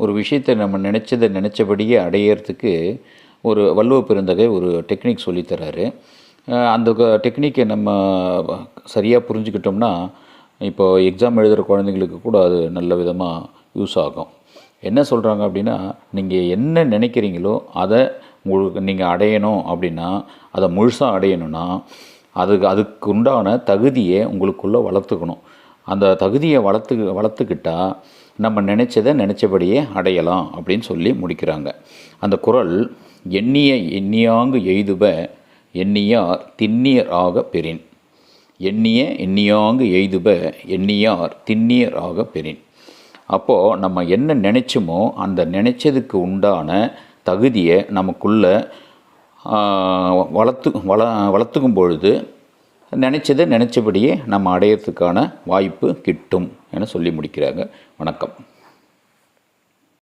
ஒரு விஷயத்தை நம்ம நினச்சதை நினச்சபடியே அடையிறதுக்கு ஒரு வள்ளுவ பெருந்தகை ஒரு டெக்னிக் சொல்லித்தராரு அந்த டெக்னிக்கை நம்ம சரியாக புரிஞ்சுக்கிட்டோம்னா இப்போ எக்ஸாம் எழுதுகிற குழந்தைங்களுக்கு கூட அது நல்ல விதமாக யூஸ் ஆகும். என்ன சொல்கிறாங்க அப்படின்னா நீங்கள் என்ன நினைக்கிறீங்களோ அதை உங்களுக்கு நீங்கள் அடையணும் அப்படின்னா அதை முழுசாக அடையணும்னா அதுக்கு அதுக்கு உண்டான தகுதியை உங்களுக்குள்ளே வளர்த்துக்கணும். அந்த தகுதியை வளர்த்து வளர்த்துக்கிட்டால் நம்ம நினச்சதை நினச்சபடியே அடையலாம் அப்படின்னு சொல்லி முடிக்கிறாங்க. அந்த குறள் எண்ணிய எண்ணியாங்கு எய்துப எண்ணியார் திண்ணியராக பெறின். எண்ணிய எண்ணியாங்கு எய்துப எண்ணியார் திண்ணியராக பெறின். அப்போது நம்ம என்ன நினச்சோமோ அந்த நினச்சதுக்கு உண்டான தகுதியை நமக்குள்ளே வளர்த்து வள வளர்த்துக்கும் பொழுது நினச்சதை நினச்சபடியே நம்ம அடையிறதுக்கான வாய்ப்பு கிட்டும் என சொல்லி முடிக்கிறாங்க. வணக்கம்.